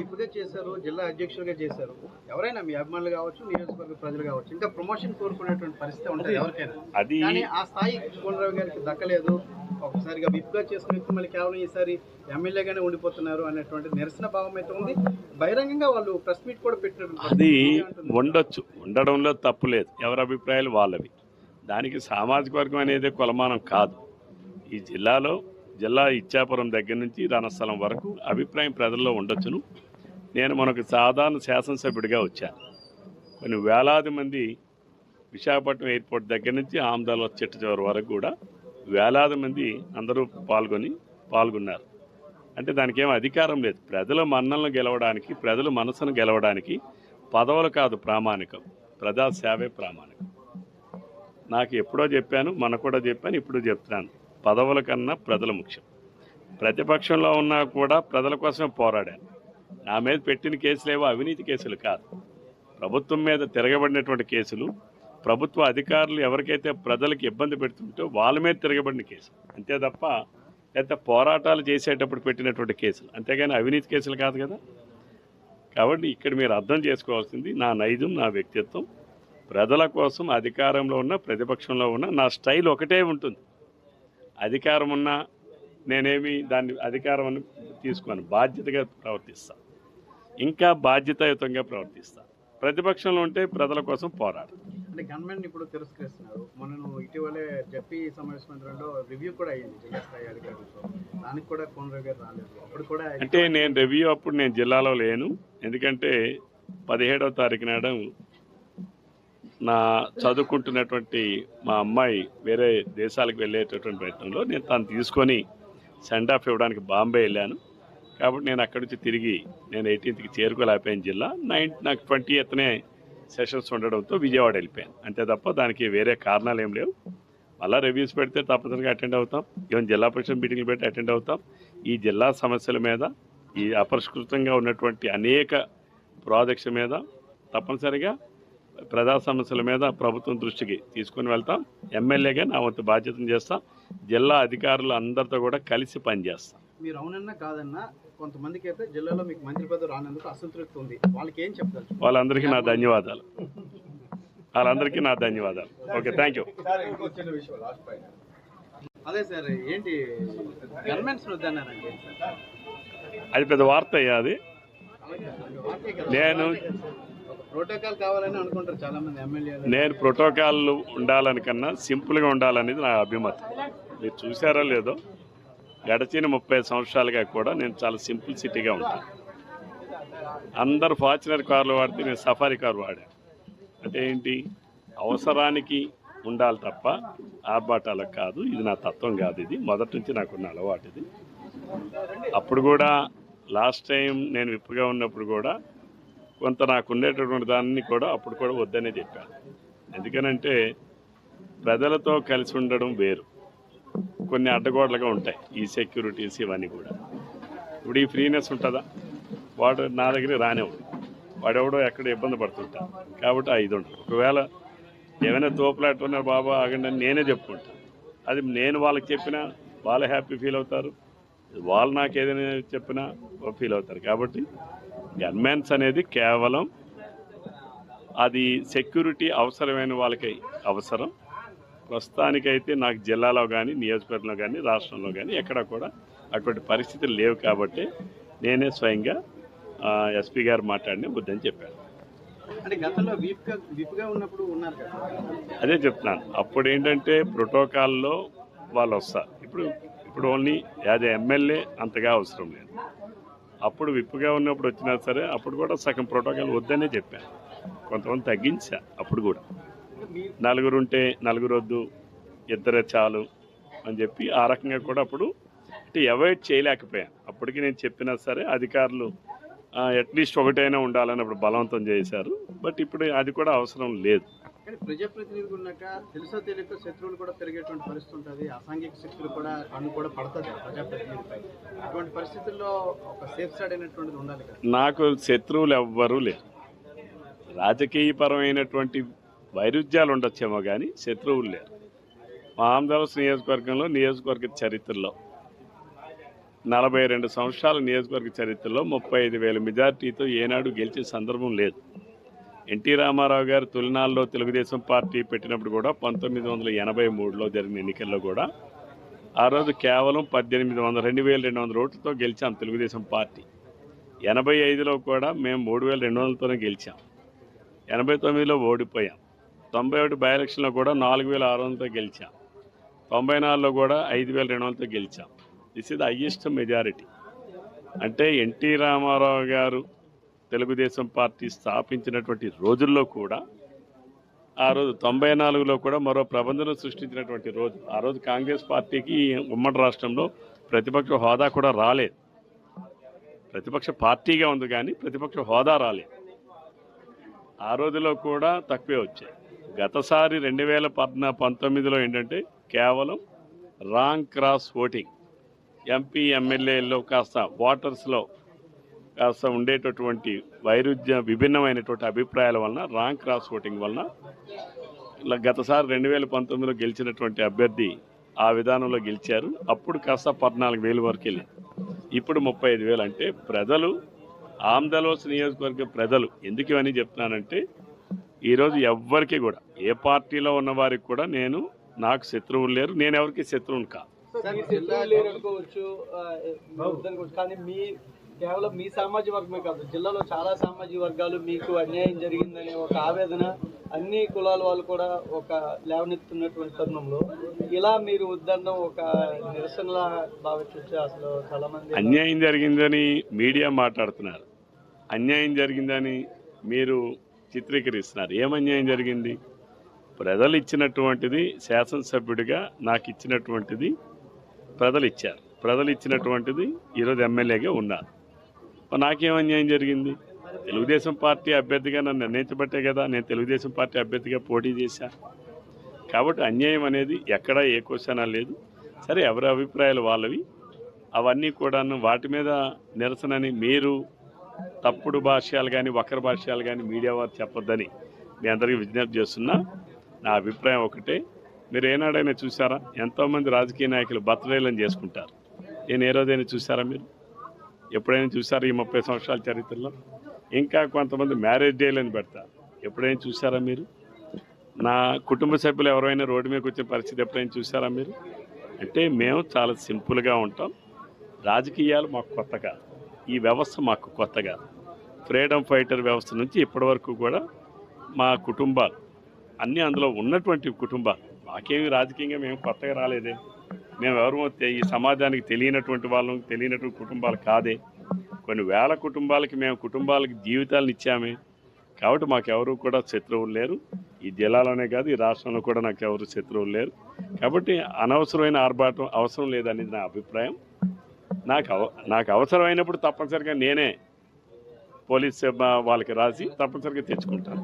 విప్గా చేశారు జిల్లా అధ్యక్షులుగా చేశారు. ఎవరైనా మీ అభిమానులు కావచ్చు నియోజకవర్గ ప్రజలు కావచ్చు ఇంకా ప్రమోషన్ కోరుకునేటువంటి పరిస్థితి ఉంటుంది ఎవరికైనా. అది కానీ ఆ స్థాయి కోనరావు గారికి దక్కలేదు. ఒకసారిగా విప్గా చేసిన వ్యక్తి మళ్ళీ కేవలం ఈసారి ఎమ్మెల్యేగానే ఉండిపోతున్నారు అనేటువంటి నిరసన భావం అయితే ఉంది. బహిరంగంగా వాళ్ళు ప్రెస్ మీట్ కూడా పెట్టినటువంటి అది. ఉండొచ్చు. ఉండడంలో తప్పు లేదు. ఎవరి అభిప్రాయాలు వాళ్ళవి. దానికి సామాజిక వర్గం అనేది కొలమానం కాదు. ఈ జిల్లాలో జిల్లా ఇచ్చాపురం దగ్గర నుంచి రణస్థలం వరకు అభిప్రాయం ప్రజల్లో ఉండొచ్చును. నేను మనకు సాధారణ శాసనసభ్యుడిగా వచ్చాను కొన్ని వేలాది మంది విశాఖపట్నం ఎయిర్పోర్ట్ దగ్గర నుంచి ఆమదాల చెట్టు చివరి వరకు కూడా వేలాది మంది అందరూ పాల్గొని పాల్గొన్నారు. అంటే దానికి ఏం అధికారం లేదు. ప్రజల మన్నలను గెలవడానికి ప్రజల మనసును గెలవడానికి పదవులు కాదు ప్రామాణికం. ప్రజాసేవే ప్రామాణికం. నాకు ఎప్పుడో చెప్పాను మన కూడా చెప్పాను ఇప్పుడు చెప్తున్నాను. పదవుల కన్నా ప్రజలు ముఖ్యం. ప్రతిపక్షంలో ఉన్నా కూడా ప్రజల కోసమే పోరాడాను. నా మీద పెట్టిన కేసులేవో అవినీతి కేసులు కాదు. ప్రభుత్వం మీద తిరగబడినటువంటి కేసులు ప్రభుత్వ అధికారులు ఎవరికైతే ప్రజలకు ఇబ్బంది పెడుతుంటో వాళ్ళ మీద తిరగబడిన కేసు అంతే తప్ప లేకపోతే పోరాటాలు చేసేటప్పుడు పెట్టినటువంటి కేసులు. అంతేగాని అవినీతి కేసులు కాదు కదా. కాబట్టి ఇక్కడ మీరు అర్థం చేసుకోవాల్సింది నా నైజం నా వ్యక్తిత్వం ప్రజల కోసం అధికారంలో ఉన్న ప్రతిపక్షంలో ఉన్న నా స్టైల్ ఒకటే ఉంటుంది. అధికారం ఉన్నా నేనేమి దాన్ని అధికారం అని తీసుకొని బాధ్యతగా ప్రవర్తిస్తాను ఇంకా బాధ్యతాయుతంగా ప్రవర్తిస్తా. ప్రతిపక్షంలో ఉంటే ప్రజల కోసం పోరాడు. అంటే గవర్నమెంట్ ఇప్పుడు తిరస్కరిస్తున్నారు. మొన్న ఇటీవలే జడ్పీ సమావేశం మందిరంలో రివ్యూ కూడా అయ్యింది జిల్లా స్థాయి అధికారులతో. దానికి కూడా కోనరావు గారు రాలేదు. అప్పుడు కూడా అంటే నేను రివ్యూ అప్పుడు నేను జిల్లాలో లేను. ఎందుకంటే పదిహేడవ తారీఖు నాడు నా చదువుకుంటున్నటువంటి మా అమ్మాయి వేరే దేశాలకు వెళ్ళేటటువంటి ప్రయత్నంలో నేను తను తీసుకొని సెండ్ ఆఫ్ ఇవ్వడానికి బాంబే వెళ్ళాను. కాబట్టి నేను అక్కడి నుంచి తిరిగి నేను ఎయిటీన్త్కి చేరుకోలేకపోయాను జిల్లా. నైన్ నాకు ట్వంటీ ఎత్నే సెషన్స్ ఉండడంతో విజయవాడ వెళ్ళిపోయాను. అంతే తప్ప దానికి వేరే కారణాలు ఏం లేవు. మళ్ళీ రివ్యూస్ పెడితే తప్పనిసరిగా అటెండ్ అవుతాం. ఈవెన్ జిల్లా పరిషత్ మీటింగ్లు పెట్టి అటెండ్ అవుతాం. ఈ జిల్లా సమస్యల మీద ఈ అపరిష్కృతంగా ఉన్నటువంటి అనేక ప్రాజెక్ట్స్ మీద తప్పనిసరిగా ప్రజా సమస్యల మీద ప్రభుత్వం దృష్టికి తీసుకొని వెళ్తాం. ఎమ్మెల్యేగా నా వంతు బాధ్యతను చేస్తాం. జిల్లా అధికారులు అందరితో కూడా కలిసి పనిచేస్తాం. మీరు అవునన్నా కాదన్నా కొంతమందికి అయితే జిల్లాలో మీకు మంత్రి పదవి రానందుకు అసంతృప్తి ఉంది. వాళ్ళకి ఏం చెప్తారు వాళ్ళందరికీ నా ధన్యవాదాలు. వాళ్ళందరికీ నా ధన్యవాదాలు. ఓకే థ్యాంక్ యూ అదే సార్ ఏంటి గవర్నమెంట్స్ వద్దన్నారండి. అది పెద్ద వార్త అయ్యా అది. నేను- ప్రోటోకాల్ కావాలని అనుకుంటారు చాలా మంది ఎమ్మెల్యేలు. నేను ప్రోటోకాల్ ఉండాలని కన్నా సింపుల్గా ఉండాలనేది నా అభిమతం. మీరు చూసారో లేదో గడిచిన ముప్పై సంవత్సరాలుగా కూడా నేను చాలా సింపుల్ సిటీగా ఉంటాను అందరు ఫార్చునర్ కార్లు వాడితే నేను సఫారీ కారు వాడాను అంటే ఏంటి అవసరానికి ఉండాలి తప్ప ఆర్భాటాలకు కాదు. ఇది నా తత్వం కాదు ఇది. మొదటి నుంచి నాకున్న అలవాటు ఇది. అప్పుడు కూడా లాస్ట్ టైం నేను విప్పుగా ఉన్నప్పుడు కూడా కొంత నాకు ఉండేటటువంటి దాన్ని కూడా అప్పుడు కూడా వద్దనే చెప్పాను ఎందుకనంటే ప్రజలతో కలిసి ఉండడం వేరు. కొన్ని అడ్డగోడలుగా ఉంటాయి. ఈ సెక్యూరిటీస్ ఇవన్నీ కూడా. ఇప్పుడు ఈ ఫ్రీనెస్ ఉంటుందా? వాడు నా దగ్గర రానివ్వడు. వాడెవడో ఎక్కడ ఇబ్బంది పడుతుంటా కాబట్టి ఐదు ఉంటుంది. ఒకవేళ ఏమైనా తోపులాట్టున్నారు బాబా ఆగండి అని నేనే చెప్పుకుంటాను అది నేను వాళ్ళకి చెప్పినా వాళ్ళు హ్యాపీ ఫీల్ అవుతారు. వాళ్ళు నాకు ఏదైనా చెప్పినా ఫీల్ అవుతారు. కాబట్టి గన్మెన్స్ అనేది కేవలం అది సెక్యూరిటీ అవసరమైన వాళ్ళకి అవసరం. ప్రస్తుతానికైతే నాకు జిల్లాలో కానీ నియోజకవర్గంలో కానీ రాష్ట్రంలో కానీ ఎక్కడ కూడా అటువంటి పరిస్థితులు లేవు కాబట్టి నేనే స్వయంగా ఎస్పీ గారు మాట్లాడిన బుద్ధని చెప్పాను. అదే చెప్తున్నాను. అప్పుడు ఏంటంటే ప్రోటోకాల్లో వాళ్ళు వస్తారు. ఇప్పుడు ఇప్పుడు ఓన్లీ యాజ్ ఎమ్మెల్యే అంతగా అవసరం లేదు. అప్పుడు విప్పుగా ఉన్నప్పుడు వచ్చినా సరే అప్పుడు కూడా సగం ప్రోటోకాల్ వద్దనే చెప్పాను. కొంతమంది తగ్గించా అప్పుడు కూడా. నలుగురు ఉంటే నలుగురు వద్దు ఇద్దరే చాలు అని చెప్పి ఆ రకంగా కూడా అప్పుడు అంటే అవాయిడ్ చేయలేకపోయాను. అప్పటికి నేను చెప్పినా సరే అధికారులు అట్లీస్ట్ ఒకటైనా ఉండాలని అప్పుడు బలవంతం చేశారు. బట్ ఇప్పుడు అది కూడా అవసరం లేదు. కానీ ప్రజాప్రతినిధి ఉన్నాక తెలుసో తెలియక శత్రువులు కూడా పెరిగేటువంటి పరిస్థితి ఉంటుంది. అసాంఘిక శక్తులు కూడా కన్ను కూడా పడుతుంది ప్రజాప్రతినిధిపై అటువంటి పరిస్థితుల్లో ఒక సేఫ్ సైడ్ అయినటువంటిది ఉండాలి కదా. నాకు శత్రువులు ఎవ్వరూ లేరు. రాజకీయపరమైనటువంటి వైరుధ్యాలు ఉండొచ్చేమో కానీ శత్రువులు లేరు. మా నియోజకవర్గంలో నియోజకవర్గ చరిత్రలో నలభై రెండు సంవత్సరాల నియోజకవర్గ చరిత్రలో ముప్పై ఐదు వేల మెజార్టీతో ఏనాడు గెలిచే సందర్భం లేదు. ఎన్టీ రామారావు గారు తొలినాల్లో తెలుగుదేశం పార్టీ పెట్టినప్పుడు కూడా పంతొమ్మిది వందల ఎనభై మూడులో జరిగిన ఎన్నికల్లో కూడా ఆ రోజు కేవలం పద్దెనిమిది వందల రెండు వేల రెండు వందల ఓట్లతో గెలిచాం తెలుగుదేశం పార్టీ. ఎనభై ఐదులో కూడా మేము మూడు వేల రెండు వందలతోనే గెలిచాం. ఎనభై తొమ్మిదిలో ఓడిపోయాం. తొంభై ఒకటి బై ఎలక్షన్లో కూడా నాలుగు వేల ఆరు వందలతో గెలిచాం. తొంభై నాలుగులో కూడా ఐదు వేల రెండు వందలతో గెలిచాం. This is the highest majority అంటే ఎన్టీ రామారావు గారు తెలుగుదేశం పార్టీ స్థాపించినటువంటి రోజుల్లో కూడా ఆ రోజు తొంభై నాలుగులో కూడా మరో ప్రబంధనం సృష్టించినటువంటి రోజు. ఆ రోజు కాంగ్రెస్ పార్టీకి ఉమ్మడి రాష్ట్రంలో ప్రతిపక్ష హోదా కూడా రాలేదు. ప్రతిపక్ష పార్టీగా ఉంది కానీ ప్రతిపక్ష హోదా రాలేదు. ఆ రోజులో కూడా తక్కువే వచ్చాయి. గతసారి రెండు వేల పద్నా పంతొమ్మిదిలో ఏంటంటే కేవలం రాంగ్ క్రాస్ ఓటింగ్ ఎంపీ ఎమ్మెల్యేల్లో కాస్త ఓటర్స్లో కాస్త ఉండేటటువంటి వైరుధ్య విభిన్నమైనటువంటి అభిప్రాయాల వలన రాంగ్ క్రాస్ ఓటింగ్ వలన ఇలా గతసారి రెండు వేల పంతొమ్మిదిలో గెలిచినటువంటి అభ్యర్థి ఆ విధానంలో గెలిచారు. అప్పుడు కాస్త పద్నాలుగు వేలు వరకు వెళ్ళింది. ఇప్పుడు ముప్పై ఐదు వేలు. అంటే ప్రజలు ఆమ్దలోస్ నియోజకవర్గ ప్రజలు ఎందుకు ఇవన్నీ చెప్తున్నానంటే ఈరోజు ఎవ్వరికి కూడా ఏ పార్టీలో ఉన్న వారికి కూడా నేను నాకు శత్రువులు లేరు నేను ఎవరికి శత్రువుని కాదు. కేవలం మీ సామాజిక వర్గమే కాదు జిల్లాలో చాలా సామాజిక వర్గాలు మీకు అన్యాయం జరిగిందనే ఒక ఆవేదన అన్ని కులాల వాళ్ళు కూడా ఒక లేవనెత్తున్నటువంటి తరుణంలో. ఇలా మీరు వద్దనడం ఒక నిరసనలా భావించవచ్చు అసలు చాలా మంది అన్యాయం జరిగిందని మీడియా మాట్లాడుతున్నారు. అన్యాయం జరిగిందని మీరు చిత్రీకరిస్తున్నారు. ఏం అన్యాయం జరిగింది? ప్రజలు ఇచ్చినటువంటిది శాసనసభ్యుడిగా నాకు ఇచ్చినటువంటిది ప్రజలు ఇచ్చారు ప్రజలు ఇచ్చినటువంటిది ఈరోజు ఎమ్మెల్యేగా ఉన్నారు. నాకేం అన్యాయం జరిగింది? తెలుగుదేశం పార్టీ అభ్యర్థిగా నన్ను నిర్ణయించబట్టే కదా నేను తెలుగుదేశం పార్టీ అభ్యర్థిగా పోటీ చేశా. కాబట్టి అన్యాయం అనేది ఎక్కడా ఏ క్వశ్చన్ లేదు. సరే ఎవరి అభిప్రాయాలు వాళ్ళవి. అవన్నీ కూడాను వాటి మీద నిరసనని మీరు తప్పుడు భాష్యాలు కానీ వక్ర భాష్యాలు కానీ మీడియా వారు చెప్పొద్దని మీ అందరికీ విజ్ఞప్తి చేస్తున్నా. నా అభిప్రాయం ఒకటే. మీరు ఏనాడైనా చూసారా? ఎంతోమంది రాజకీయ నాయకులు బర్త్డేలను చేసుకుంటారు. నేను ఏ రోజైనా చూసారా మీరు? ఎప్పుడైనా చూసారా ఈ ముప్పై సంవత్సరాల చరిత్రలో? ఇంకా కొంతమంది మ్యారేజ్ డేలను పెడతారు. ఎప్పుడైనా చూసారా మీరు? నా కుటుంబ సభ్యులు ఎవరైనా రోడ్డు మీదకి వచ్చే పరిస్థితి ఎప్పుడైనా చూసారా మీరు? అంటే మేము చాలా సింపుల్గా ఉంటాం. రాజకీయాలు మాకు కొత్తగా. ఈ వ్యవస్థ మాకు కొత్తగా. ఫ్రీడమ్ ఫైటర్ వ్యవస్థ నుంచి ఇప్పటి వరకు కూడా మా కుటుంబాలు అన్నీ అందులో ఉన్నటువంటి కుటుంబాలు మాకేమి రాజకీయంగా మేము కొత్తగా రాలేదే. మేము ఎవరు ఈ సమాజానికి తెలియనటువంటి వాళ్ళం తెలియనటువంటి కుటుంబాలు కాదే. కొన్ని వేల కుటుంబాలకి మేము కుటుంబాలకి జీవితాలను ఇచ్చామే. కాబట్టి మాకెవరు కూడా శత్రువులు లేరు. ఈ జిల్లాలోనే కాదు ఈ రాష్ట్రంలో కూడా నాకు ఎవరు శత్రువులు లేరు. కాబట్టి అనవసరమైన ఆర్భాటం అవసరం లేదనేది నా అభిప్రాయం. నాకు అవ నాకు అవసరమైనప్పుడు తప్పనిసరిగా నేనే పోలీస్ వాళ్ళకి రాసి తప్పనిసరిగా తెచ్చుకుంటారు.